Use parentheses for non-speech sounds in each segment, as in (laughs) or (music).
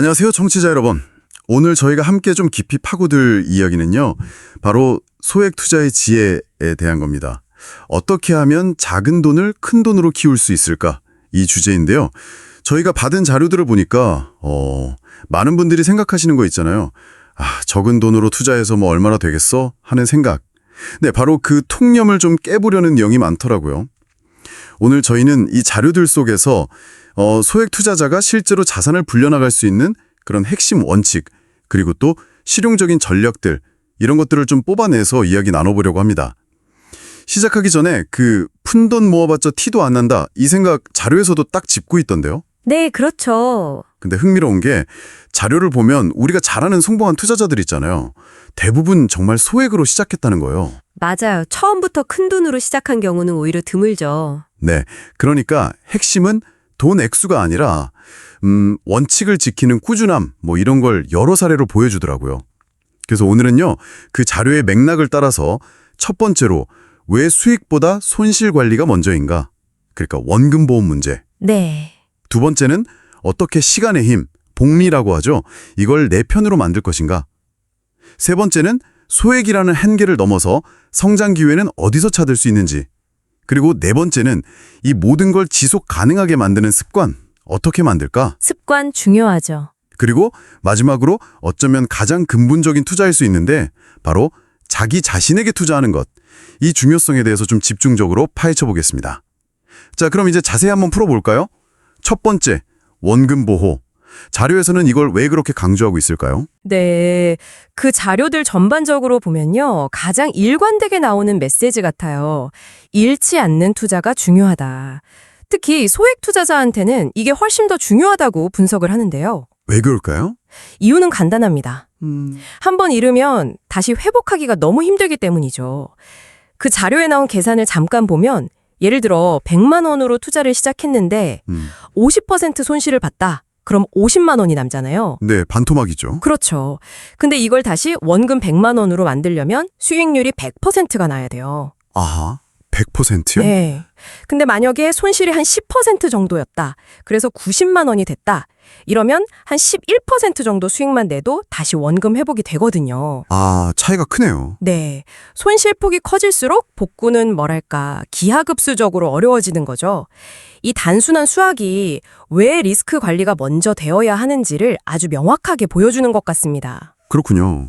안녕하세요, 청취자 여러분. 오늘 저희가 함께 좀 깊이 파고들 이야기는요, 바로 소액 투자의 지혜에 대한 겁니다. 어떻게 하면 작은 돈을 큰 돈으로 키울 수 있을까? 이 주제인데요. 저희가 받은 자료들을 보니까, 어, 많은 분들이 생각하시는 거 있잖아요. 아, 적은 돈으로 투자해서 뭐 얼마나 되겠어? 하는 생각. 네, 바로 그 통념을 좀 깨보려는 내용이 많더라고요. 오늘 저희는 이 자료들 속에서 어, 소액 투자자가 실제로 자산을 불려나갈 수 있는 그런 핵심 원칙, 그리고 또 실용적인 전략들, 이런 것들을 좀 뽑아내서 이야기 나눠보려고 합니다. 시작하기 전에 그 푼돈 모아봤자 티도 안 난다, 이 생각 자료에서도 딱 짚고 있던데요. 네, 그렇죠. 근데 흥미로운 게 자료를 보면 우리가 잘 아는 성공한 투자자들 있잖아요. 대부분 정말 소액으로 시작했다는 거예요. 맞아요. 처음부터 큰 돈으로 시작한 경우는 오히려 드물죠. 네. 그러니까 핵심은 돈 액수가 아니라 음, 원칙을 지키는 꾸준함 뭐 이런 걸 여러 사례로 보여주더라고요. 그래서 오늘은요. 그 자료의 맥락을 따라서 첫 번째로 왜 수익보다 손실 관리가 먼저인가? 그러니까 원금 보험 문제. 네. 두 번째는 어떻게 시간의 힘, 복리라고 하죠. 이걸 내 편으로 만들 것인가? 세 번째는 소액이라는 한계를 넘어서 성장 기회는 어디서 찾을 수 있는지. 그리고 네 번째는 이 모든 걸 지속 가능하게 만드는 습관, 어떻게 만들까? 습관 중요하죠. 그리고 마지막으로 어쩌면 가장 근본적인 투자일 수 있는데 바로 자기 자신에게 투자하는 것. 이 중요성에 대해서 좀 집중적으로 파헤쳐 보겠습니다. 자, 그럼 이제 자세히 한번 풀어볼까요? 첫 번째, 원금 보호. 자료에서는 이걸 왜 그렇게 강조하고 있을까요? 네. 그 자료들 전반적으로 보면요. 가장 일관되게 나오는 메시지 같아요. 잃지 않는 투자가 중요하다. 특히 소액 투자자한테는 이게 훨씬 더 중요하다고 분석을 하는데요. 왜 그럴까요? 이유는 간단합니다. 음, 한번 잃으면 다시 회복하기가 너무 힘들기 때문이죠. 그 자료에 나온 계산을 잠깐 보면 예를 들어 100만 원으로 투자를 시작했는데 음. 50% 손실을 봤다. 그럼 50만 원이 남잖아요. 네, 반토막이죠. 그렇죠. 근데 이걸 다시 원금 100만 원으로 만들려면 수익률이 100%가 나야 돼요. 아하, 100%요? 네. 근데 만약에 손실이 한 10% 정도였다. 그래서 90만 원이 됐다. 이러면 한 11% 정도 수익만 내도 다시 원금 회복이 되거든요. 아, 차이가 크네요. 네. 손실폭이 커질수록 복구는 뭐랄까, 기하급수적으로 어려워지는 거죠. 이 단순한 수학이 왜 리스크 관리가 먼저 되어야 하는지를 아주 명확하게 보여주는 것 같습니다. 그렇군요.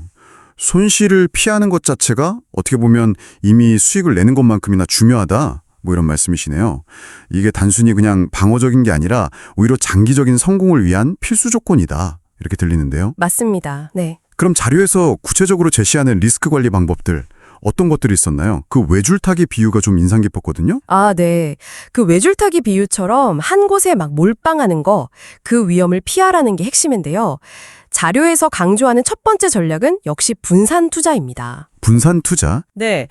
손실을 피하는 것 자체가 어떻게 보면 이미 수익을 내는 것만큼이나 중요하다. 뭐 이런 말씀이시네요. 이게 단순히 그냥 방어적인 게 아니라 오히려 장기적인 성공을 위한 필수 조건이다. 이렇게 들리는데요. 맞습니다. 네. 그럼 자료에서 구체적으로 제시하는 리스크 관리 방법들 어떤 것들이 있었나요? 그 외줄타기 비유가 좀 인상 깊었거든요. 아, 네. 그 외줄타기 비유처럼 한 곳에 막 몰빵하는 거, 그 위험을 피하라는 게 핵심인데요. 자료에서 강조하는 첫 번째 전략은 역시 분산 투자입니다. 분산 투자. 네.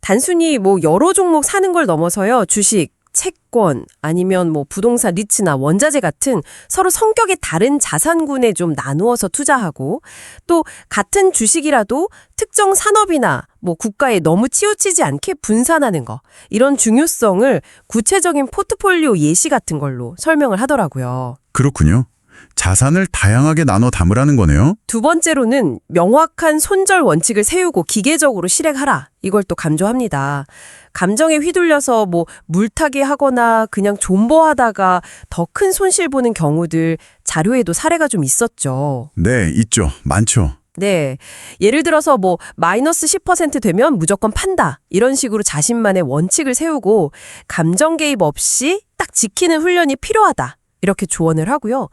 단순히 뭐 여러 종목 사는 걸 넘어서요. 주식, 채권, 아니면 뭐 부동산 리츠나 원자재 같은 서로 성격이 다른 자산군에 좀 나누어서 투자하고 또 같은 주식이라도 특정 산업이나 뭐 국가에 너무 치우치지 않게 분산하는 거. 이런 중요성을 구체적인 포트폴리오 예시 같은 걸로 설명을 하더라고요. 그렇군요. 자산을 다양하게 나눠 담으라는 거네요. 두 번째로는 명확한 손절 원칙을 세우고 기계적으로 실행하라. 이걸 또 강조합니다. 감정에 휘둘려서 뭐 물타기 하거나 그냥 존버하다가 더 큰 손실 보는 경우들 자료에도 사례가 좀 있었죠. 네, 있죠. 많죠. 네. 예를 들어서 뭐 마이너스 10% 되면 무조건 판다. 이런 식으로 자신만의 원칙을 세우고 감정 개입 없이 딱 지키는 훈련이 필요하다. 이렇게 조언을 하고요.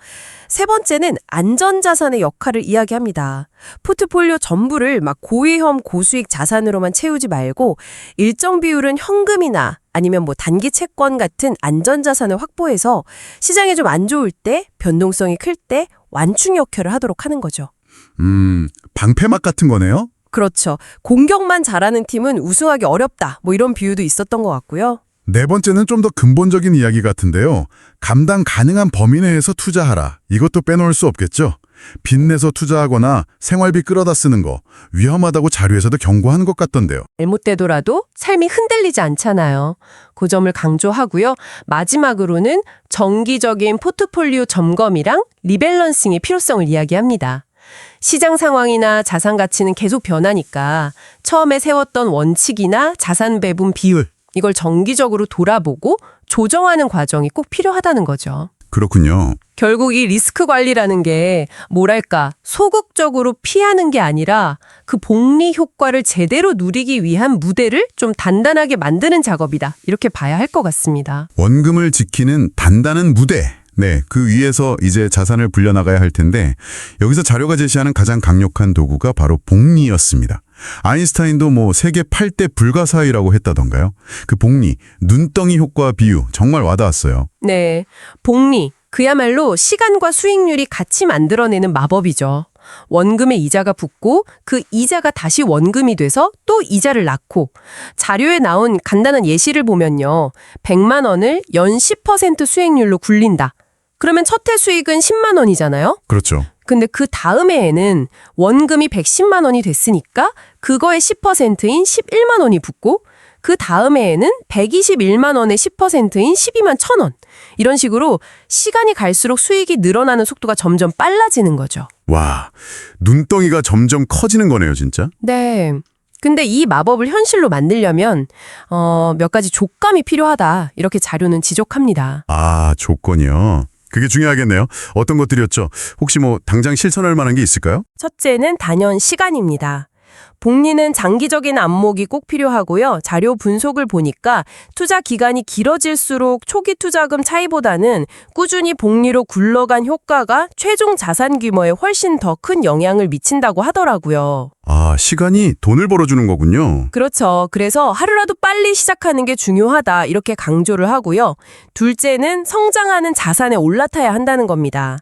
세 번째는 안전자산의 역할을 이야기합니다. 포트폴리오 전부를 막 고위험 고수익 자산으로만 채우지 말고 일정 비율은 현금이나 아니면 뭐 단기 채권 같은 안전자산을 확보해서 시장이 좀 안 좋을 때 변동성이 클 때 완충 역할을 하도록 하는 거죠. 음, 방패막 같은 거네요. 그렇죠. 공격만 잘하는 팀은 우승하기 어렵다. 뭐 이런 비유도 있었던 것 같고요. 네 번째는 좀 더 근본적인 이야기 같은데요. 감당 가능한 범위 내에서 투자하라. 이것도 빼놓을 수 없겠죠. 빚내서 투자하거나 생활비 끌어다 쓰는 거 위험하다고 자료에서도 경고하는 것 같던데요. 잘못되더라도 삶이 흔들리지 않잖아요. 그 점을 강조하고요. 마지막으로는 정기적인 포트폴리오 점검이랑 리밸런싱의 필요성을 이야기합니다. 시장 상황이나 자산 가치는 계속 변하니까 처음에 세웠던 원칙이나 자산 배분 비율 이걸 정기적으로 돌아보고 조정하는 과정이 꼭 필요하다는 거죠. 그렇군요. 결국 이 리스크 관리라는 게 뭐랄까 소극적으로 피하는 게 아니라 그 복리 효과를 제대로 누리기 위한 무대를 좀 단단하게 만드는 작업이다. 이렇게 봐야 할 것 같습니다. 원금을 지키는 단단한 무대. 네, 그 위에서 이제 자산을 불려나가야 할 텐데 여기서 자료가 제시하는 가장 강력한 도구가 바로 복리였습니다. 아인슈타인도 뭐 세계 8대 불가사의라고 했다던가요? 그 복리, 눈덩이 효과 비유 정말 와닿았어요. 네. 복리. 그야말로 시간과 수익률이 같이 만들어내는 마법이죠. 원금에 이자가 붙고 그 이자가 다시 원금이 돼서 또 이자를 낳고 자료에 나온 간단한 예시를 보면요. 100만 원을 연 10% 수익률로 굴린다. 그러면 첫 해 수익은 10만 원이잖아요. 그렇죠. 근데 그 다음 해에는 원금이 110만 원이 됐으니까 그거의 10%인 11만 원이 붙고 그 다음 해에는 121만 원의 10%인 12만 1천 원. 이런 식으로 시간이 갈수록 수익이 늘어나는 속도가 점점 빨라지는 거죠. 와, 눈덩이가 점점 커지는 거네요, 진짜. 네. 근데 이 마법을 현실로 만들려면 어, 몇 가지 족감이 필요하다. 이렇게 자료는 지적합니다. 아, 조건이요. 그게 중요하겠네요. 어떤 것들이었죠? 혹시 뭐 당장 실천할 만한 게 있을까요? 첫째는 단연 시간입니다. 복리는 장기적인 안목이 꼭 필요하고요. 자료 분석을 보니까 투자 기간이 길어질수록 초기 투자금 차이보다는 꾸준히 복리로 굴러간 효과가 최종 자산 규모에 훨씬 더 큰 영향을 미친다고 하더라고요. 아, 시간이 돈을 벌어주는 거군요. 그렇죠. 그래서 하루라도 빨리 시작하는 게 중요하다. 이렇게 강조를 하고요. 둘째는 성장하는 자산에 올라타야 한다는 겁니다.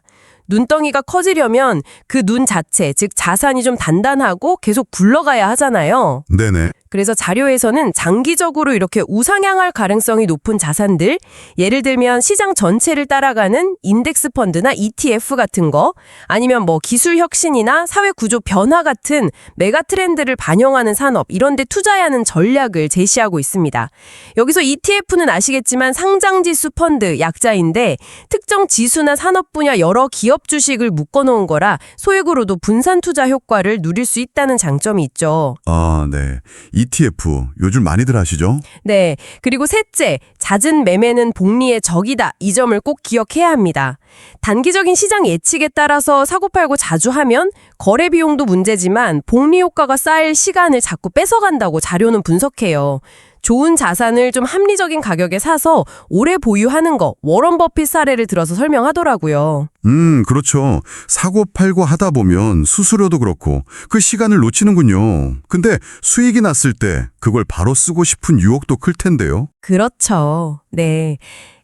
눈덩이가 커지려면 그 눈 자체, 즉 자산이 좀 단단하고 계속 굴러가야 하잖아요. 네네. 그래서 자료에서는 장기적으로 이렇게 우상향할 가능성이 높은 자산들, 예를 들면 시장 전체를 따라가는 인덱스 펀드나 ETF 같은 거, 아니면 뭐 기술 혁신이나 사회 구조 변화 같은 메가 트렌드를 반영하는 산업, 이런 데 투자해야 하는 전략을 제시하고 있습니다. 여기서 ETF는 아시겠지만 상장지수 펀드 약자인데 특정 지수나 산업 분야 여러 기업 주식을 묶어놓은 거라 소액으로도 분산 투자 효과를 누릴 수 있다는 장점이 있죠. 아, 네. ETF 요즘 많이들 하시죠? 네. 그리고 셋째, 잦은 매매는 복리의 적이다. 이 점을 꼭 기억해야 합니다. 단기적인 시장 예측에 따라서 사고팔고 자주 하면 거래 비용도 문제지만 복리 효과가 쌓일 시간을 자꾸 뺏어간다고 자료는 분석해요. 좋은 자산을 좀 합리적인 가격에 사서 오래 보유하는 거 워런 버핏 사례를 들어서 설명하더라고요. 음, 그렇죠. 사고 팔고 하다 보면 수수료도 그렇고 그 시간을 놓치는군요. 근데 수익이 났을 때 그걸 바로 쓰고 싶은 유혹도 클 텐데요. 그렇죠. 네.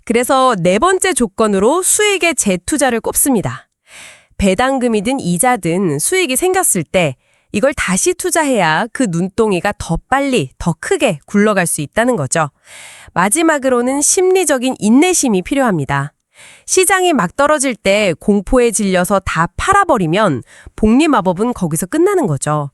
그래서 네 번째 조건으로 수익의 재투자를 꼽습니다. 배당금이든 이자든 수익이 생겼을 때 이걸 다시 투자해야 그 눈동이가 더 빨리, 더 크게 굴러갈 수 있다는 거죠. 마지막으로는 심리적인 인내심이 필요합니다. 시장이 막 떨어질 때 공포에 질려서 다 팔아버리면 복리 마법은 거기서 끝나는 거죠.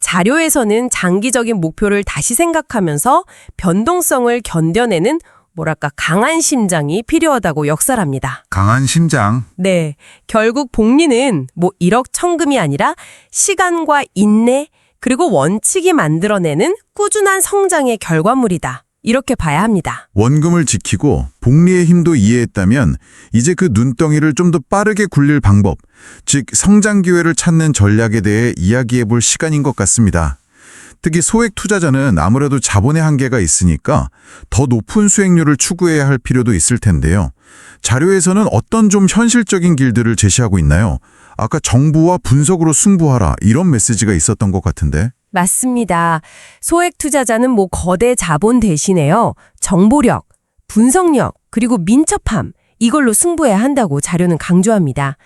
자료에서는 장기적인 목표를 다시 생각하면서 변동성을 견뎌내는 뭐랄까 강한 심장이 필요하다고 역설합니다. 강한 심장. 네. 결국 복리는 뭐 1억 천금이 아니라 시간과 인내 그리고 원칙이 만들어내는 꾸준한 성장의 결과물이다. 이렇게 봐야 합니다. 원금을 지키고 복리의 힘도 이해했다면 이제 그 눈덩이를 좀 더 빠르게 굴릴 방법, 즉 성장 기회를 찾는 전략에 대해 이야기해 볼 시간인 것 같습니다. 특히 소액 투자자는 아무래도 자본의 한계가 있으니까 더 높은 수익률을 추구해야 할 필요도 있을 텐데요. 자료에서는 어떤 좀 현실적인 길들을 제시하고 있나요? 아까 정부와 분석으로 승부하라 이런 메시지가 있었던 것 같은데. 맞습니다. 소액 투자자는 뭐 거대 자본 대신에요. 정보력, 분석력, 그리고 민첩함. 이걸로 승부해야 한다고 자료는 강조합니다.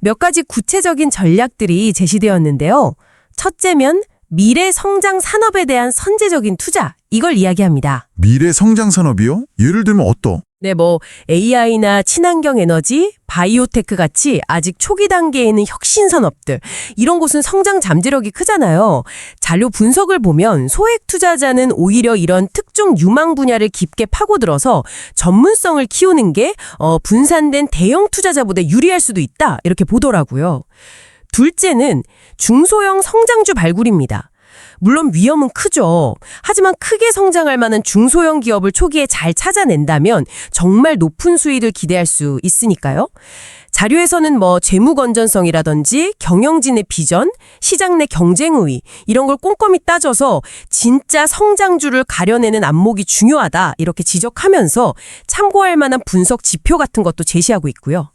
몇 가지 구체적인 전략들이 제시되었는데요. 첫째면 미래 성장 산업에 대한 선제적인 투자 이걸 이야기합니다. 미래 성장 산업이요? 예를 들면 어떠? 네, 뭐 AI나 친환경 에너지, 바이오테크 같이 아직 초기 단계에 있는 혁신 산업들 이런 곳은 성장 잠재력이 크잖아요. 자료 분석을 보면 소액 투자자는 오히려 이런 특정 유망 분야를 깊게 파고들어서 전문성을 키우는 게 어, 분산된 대형 투자자보다 유리할 수도 있다 이렇게 보더라고요. 둘째는 중소형 성장주 발굴입니다. 물론 위험은 크죠. 하지만 크게 성장할 만한 중소형 기업을 초기에 잘 찾아낸다면 정말 높은 수익을 기대할 수 있으니까요. 자료에서는 뭐 재무 건전성이라든지 경영진의 비전, 시장 내 경쟁 우위 이런 걸 꼼꼼히 따져서 진짜 성장주를 가려내는 안목이 중요하다 이렇게 지적하면서 참고할 만한 분석 지표 같은 것도 제시하고 있고요.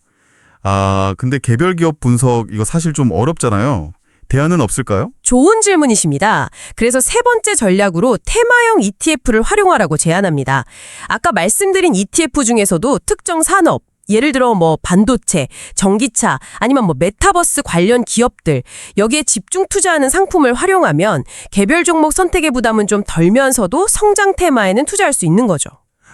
아, 근데 개별 기업 분석 이거 사실 좀 어렵잖아요. 대안은 없을까요? 좋은 질문이십니다. 그래서 세 번째 전략으로 테마형 ETF를 활용하라고 제안합니다. 아까 말씀드린 ETF 중에서도 특정 산업, 예를 들어 뭐 반도체, 전기차, 아니면 뭐 메타버스 관련 기업들, 여기에 집중 투자하는 상품을 활용하면 개별 종목 선택의 부담은 좀 덜면서도 성장 테마에는 투자할 수 있는 거죠.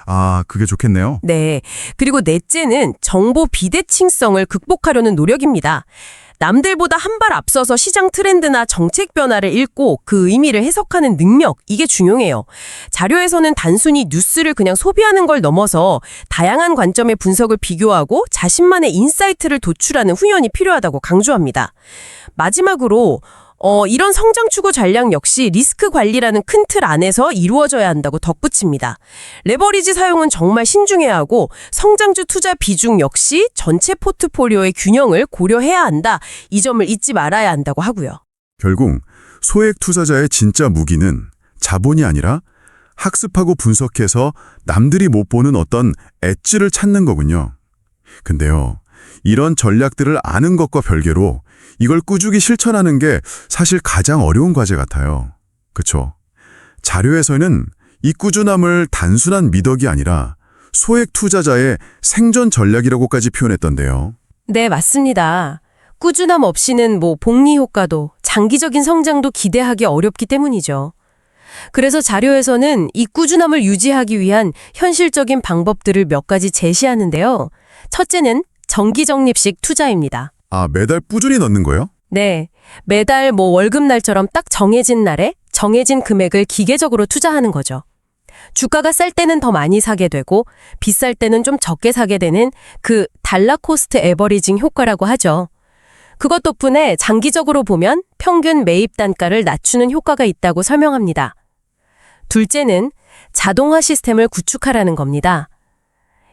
아, 그게 좋겠네요. 네. 그리고 넷째는 정보 비대칭성을 극복하려는 노력입니다. 남들보다 한 발 앞서서 시장 트렌드나 정책 변화를 읽고 그 의미를 해석하는 능력, 이게 중요해요. 자료에서는 단순히 뉴스를 그냥 소비하는 걸 넘어서 다양한 관점의 분석을 비교하고 자신만의 인사이트를 도출하는 훈련이 필요하다고 강조합니다. 마지막으로 어, 이런 성장 추구 전략 역시 리스크 관리라는 큰 틀 안에서 이루어져야 한다고 덧붙입니다. 레버리지 사용은 정말 신중해야 하고 성장주 투자 비중 역시 전체 포트폴리오의 균형을 고려해야 한다. 이 점을 잊지 말아야 한다고 하고요. 결국 소액 투자자의 진짜 무기는 자본이 아니라 학습하고 분석해서 남들이 못 보는 어떤 엣지를 찾는 거군요. 근데요, 이런 전략들을 아는 것과 별개로 이걸 꾸준히 실천하는 게 사실 가장 어려운 과제 같아요. 그쵸? 자료에서는 이 꾸준함을 단순한 미덕이 아니라 소액 투자자의 생존 전략이라고까지 표현했던데요. 네, 맞습니다. 꾸준함 없이는 뭐 복리 효과도 장기적인 성장도 기대하기 어렵기 때문이죠. 그래서 자료에서는 이 꾸준함을 유지하기 위한 현실적인 방법들을 몇 가지 제시하는데요. 첫째는 정기 적립식 투자입니다. 아, 매달 꾸준히 넣는 거요? 네. 매달 뭐 월급 날처럼 딱 정해진 날에 정해진 금액을 기계적으로 투자하는 거죠. 주가가 쌀 때는 더 많이 사게 되고 비쌀 때는 좀 적게 사게 되는 그 달러 코스트 에버리징 효과라고 하죠. 그것 덕분에 장기적으로 보면 평균 매입 단가를 낮추는 효과가 있다고 설명합니다. 둘째는 자동화 시스템을 구축하라는 겁니다.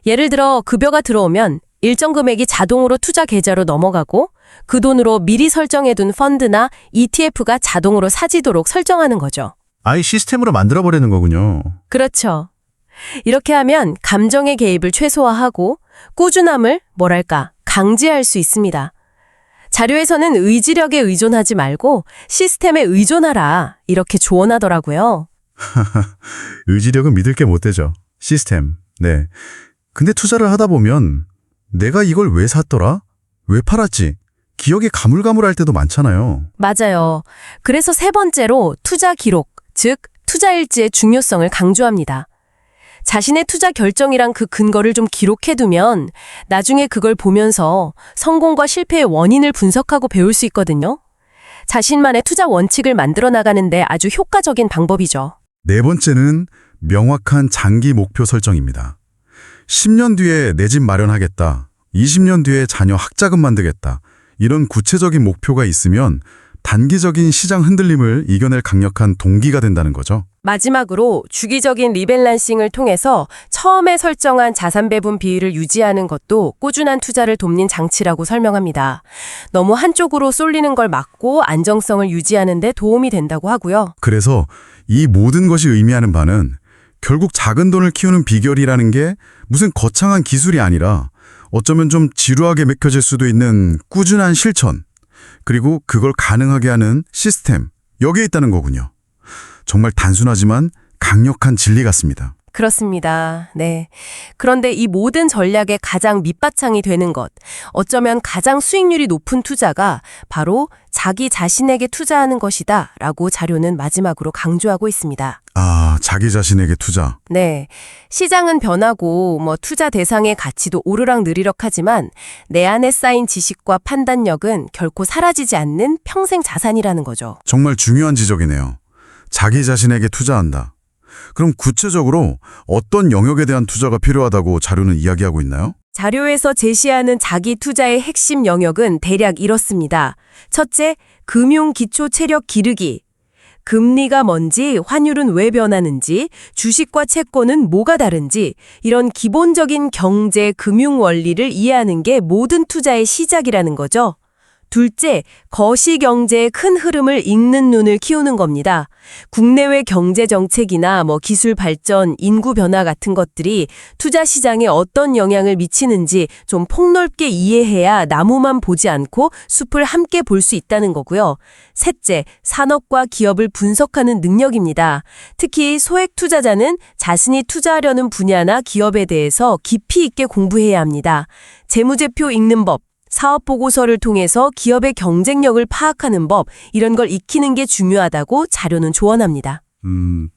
예를 들어 급여가 들어오면 일정 금액이 자동으로 투자 계좌로 넘어가고 그 돈으로 미리 설정해둔 펀드나 ETF가 자동으로 사지도록 설정하는 거죠. 아이 시스템으로 만들어버리는 거군요. 그렇죠. 이렇게 하면 감정의 개입을 최소화하고 꾸준함을 뭐랄까 강제할 수 있습니다. 자료에서는 의지력에 의존하지 말고 시스템에 의존하라 이렇게 조언하더라고요. (laughs) 의지력은 믿을 게 못 되죠. 시스템. 네. 근데 투자를 하다 보면 내가 이걸 왜 샀더라? 왜 팔았지? 기억이 가물가물할 때도 많잖아요. 맞아요. 그래서 세 번째로 투자 기록, 즉 투자 일지의 중요성을 강조합니다. 자신의 투자 결정이랑 그 근거를 좀 기록해두면 나중에 그걸 보면서 성공과 실패의 원인을 분석하고 배울 수 있거든요. 자신만의 투자 원칙을 만들어 나가는데 아주 효과적인 방법이죠. 네 번째는 명확한 장기 목표 설정입니다. 10년 뒤에 내 집 마련하겠다. 20년 뒤에 자녀 학자금 만들겠다. 이런 구체적인 목표가 있으면 단기적인 시장 흔들림을 이겨낼 강력한 동기가 된다는 거죠. 마지막으로 주기적인 리밸런싱을 통해서 처음에 설정한 자산 배분 비율을 유지하는 것도 꾸준한 투자를 돕는 장치라고 설명합니다. 너무 한쪽으로 쏠리는 걸 막고 안정성을 유지하는 데 도움이 된다고 하고요. 그래서 이 모든 것이 의미하는 바는 결국 작은 돈을 키우는 비결이라는 게 무슨 거창한 기술이 아니라 어쩌면 좀 지루하게 맥혀질 수도 있는 꾸준한 실천, 그리고 그걸 가능하게 하는 시스템, 여기에 있다는 거군요. 정말 단순하지만 강력한 진리 같습니다. 그렇습니다. 네. 그런데 이 모든 전략의 가장 밑바탕이 되는 것, 어쩌면 가장 수익률이 높은 투자가 바로 자기 자신에게 투자하는 것이다 라고 자료는 마지막으로 강조하고 있습니다. 아, 자기 자신에게 투자. 네. 시장은 변하고 뭐 투자 대상의 가치도 오르락 느리락 하지만 내 안에 쌓인 지식과 판단력은 결코 사라지지 않는 평생 자산이라는 거죠. 정말 중요한 지적이네요. 자기 자신에게 투자한다. 그럼 구체적으로 어떤 영역에 대한 투자가 필요하다고 자료는 이야기하고 있나요? 자료에서 제시하는 자기 투자의 핵심 영역은 대략 이렇습니다. 첫째, 금융 기초 체력 기르기. 금리가 뭔지, 환율은 왜 변하는지, 주식과 채권은 뭐가 다른지, 이런 기본적인 경제, 금융 원리를 이해하는 게 모든 투자의 시작이라는 거죠. 둘째, 거시 경제의 큰 흐름을 읽는 눈을 키우는 겁니다. 국내외 경제 정책이나 뭐 기술 발전, 인구 변화 같은 것들이 투자 시장에 어떤 영향을 미치는지 좀 폭넓게 이해해야 나무만 보지 않고 숲을 함께 볼 수 있다는 거고요. 셋째, 산업과 기업을 분석하는 능력입니다. 특히 소액 투자자는 자신이 투자하려는 분야나 기업에 대해서 깊이 있게 공부해야 합니다. 재무제표 읽는 법, 사업 보고서를 통해서 기업의 경쟁력을 파악하는 법, 이런 걸 익히는 게 중요하다고 자료는 조언합니다. 음,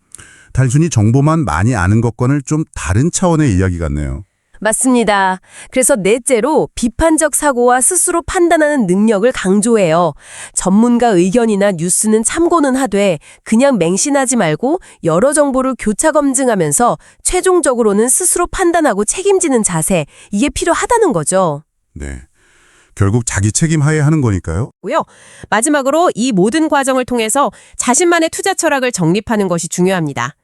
단순히 정보만 많이 아는 것과는 좀 다른 차원의 이야기 같네요. 맞습니다. 그래서 넷째로 비판적 사고와 스스로 판단하는 능력을 강조해요. 전문가 의견이나 뉴스는 참고는 하되 그냥 맹신하지 말고 여러 정보를 교차 검증하면서 최종적으로는 스스로 판단하고 책임지는 자세, 이게 필요하다는 거죠. 네. 결국 자기 책임 하에 하는 거니까요. 고요. 마지막으로 이 모든 과정을 통해서 자신만의 투자 철학을 정립하는 것이 중요합니다.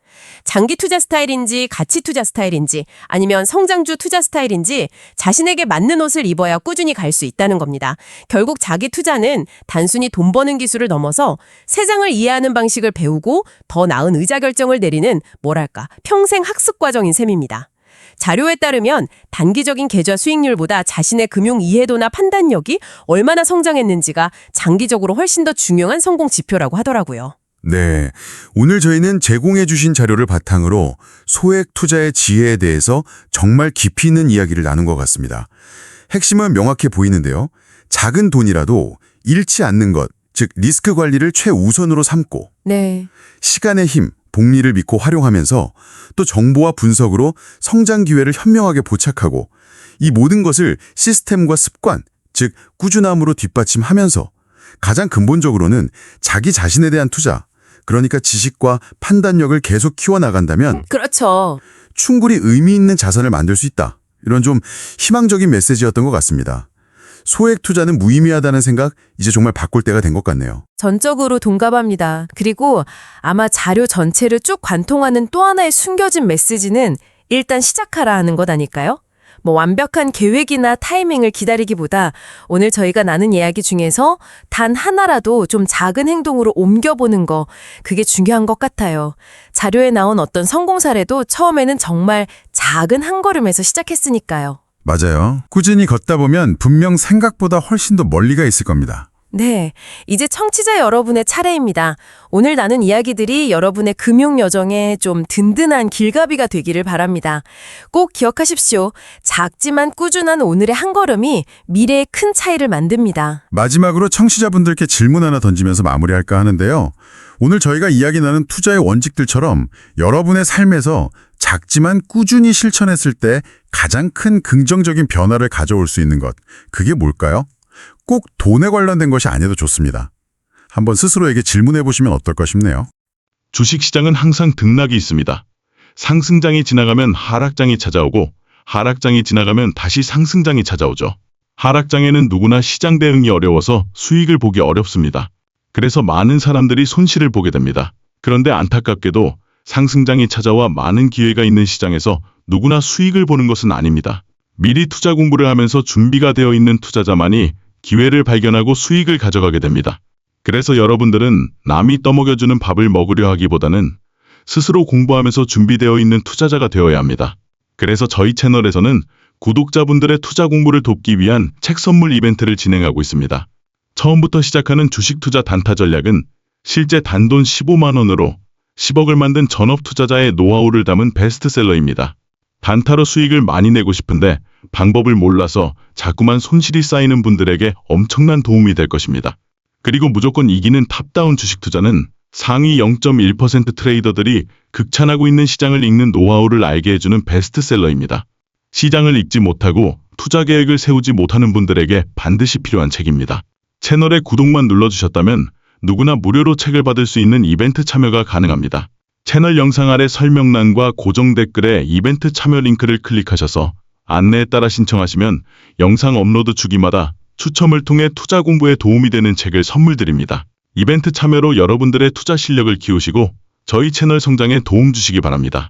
장기 투자 스타일인지 가치 투자 스타일인지 아니면 성장주 투자 스타일인지 자신에게 맞는 옷을 입어야 꾸준히 갈 수 있다는 겁니다. 결국 자기 투자는 단순히 돈 버는 기술을 넘어서 세상을 이해하는 방식을 배우고 더 나은 의사 결정을 내리는 뭐랄까 평생 학습 과정인 셈입니다. 자료에 따르면 단기적인 계좌 수익률보다 자신의 금융 이해도나 판단력이 얼마나 성장했는지가 장기적으로 훨씬 더 중요한 성공 지표라고 하더라고요. 네. 오늘 저희는 제공해 주신 자료를 바탕으로 소액 투자의 지혜에 대해서 정말 깊이 있는 이야기를 나눈 것 같습니다. 핵심은 명확해 보이는데요. 작은 돈이라도 잃지 않는 것, 즉 리스크 관리를 최우선으로 삼고 네. 시간의 힘, 복리를 믿고 활용하면서 또 정보와 분석으로 성장 기회를 현명하게 포착하고 이 모든 것을 시스템과 습관, 즉 꾸준함으로 뒷받침하면서 가장 근본적으로는 자기 자신에 대한 투자, 그러니까 지식과 판단력을 계속 키워나간다면 그렇죠. 충분히 의미 있는 자산을 만들 수 있다. 이런 좀 희망적인 메시지였던 것 같습니다. 소액 투자는 무의미하다는 생각 이제 정말 바꿀 때가 된 것 같네요. 전적으로 동감합니다. 그리고 아마 자료 전체를 쭉 관통하는 또 하나의 숨겨진 메시지는 일단 시작하라 하는 것 아닐까요? 뭐 완벽한 계획이나 타이밍을 기다리기보다 오늘 저희가 나눈 이야기 중에서 단 하나라도 좀 작은 행동으로 옮겨보는 거 그게 중요한 것 같아요. 자료에 나온 어떤 성공 사례도 처음에는 정말 작은 한 걸음에서 시작했으니까요. 맞아요. 꾸준히 걷다 보면 분명 생각보다 훨씬 더 멀리가 있을 겁니다. 네, 이제 청취자 여러분의 차례입니다. 오늘 나눈 이야기들이 여러분의 금융 여정에 좀 든든한 길가비가 되기를 바랍니다. 꼭 기억하십시오. 작지만 꾸준한 오늘의 한 걸음이 미래의 큰 차이를 만듭니다. 마지막으로 청취자분들께 질문 하나 던지면서 마무리할까 하는데요. 오늘 저희가 이야기 나눈 투자의 원칙들처럼 여러분의 삶에서 작지만 꾸준히 실천했을 때 가장 큰 긍정적인 변화를 가져올 수 있는 것, 그게 뭘까요? 꼭 돈에 관련된 것이 아니어도 좋습니다. 한번 스스로에게 질문해 보시면 어떨까 싶네요. 주식시장은 항상 등락이 있습니다. 상승장이 지나가면 하락장이 찾아오고 하락장이 지나가면 다시 상승장이 찾아오죠. 하락장에는 누구나 시장 대응이 어려워서 수익을 보기 어렵습니다. 그래서 많은 사람들이 손실을 보게 됩니다. 그런데 안타깝게도 상승장이 찾아와 많은 기회가 있는 시장에서 누구나 수익을 보는 것은 아닙니다. 미리 투자 공부를 하면서 준비가 되어 있는 투자자만이 기회를 발견하고 수익을 가져가게 됩니다. 그래서 여러분들은 남이 떠먹여주는 밥을 먹으려 하기보다는 스스로 공부하면서 준비되어 있는 투자자가 되어야 합니다. 그래서 저희 채널에서는 구독자분들의 투자 공부를 돕기 위한 책 선물 이벤트를 진행하고 있습니다. 처음부터 시작하는 주식 투자 단타 전략은 실제 단돈 15만 원으로 10억을 만든 전업 투자자의 노하우를 담은 베스트셀러입니다. 단타로 수익을 많이 내고 싶은데 방법을 몰라서 자꾸만 손실이 쌓이는 분들에게 엄청난 도움이 될 것입니다. 그리고 무조건 이기는 탑다운 주식 투자는 상위 0.1% 트레이더들이 극찬하고 있는 시장을 읽는 노하우를 알게 해주는 베스트셀러입니다. 시장을 읽지 못하고 투자 계획을 세우지 못하는 분들에게 반드시 필요한 책입니다. 채널에 구독만 눌러주셨다면 누구나 무료로 책을 받을 수 있는 이벤트 참여가 가능합니다. 채널 영상 아래 설명란과 고정 댓글에 이벤트 참여 링크를 클릭하셔서 안내에 따라 신청하시면 영상 업로드 주기마다 추첨을 통해 투자 공부에 도움이 되는 책을 선물 드립니다. 이벤트 참여로 여러분들의 투자 실력을 키우시고 저희 채널 성장에 도움 주시기 바랍니다.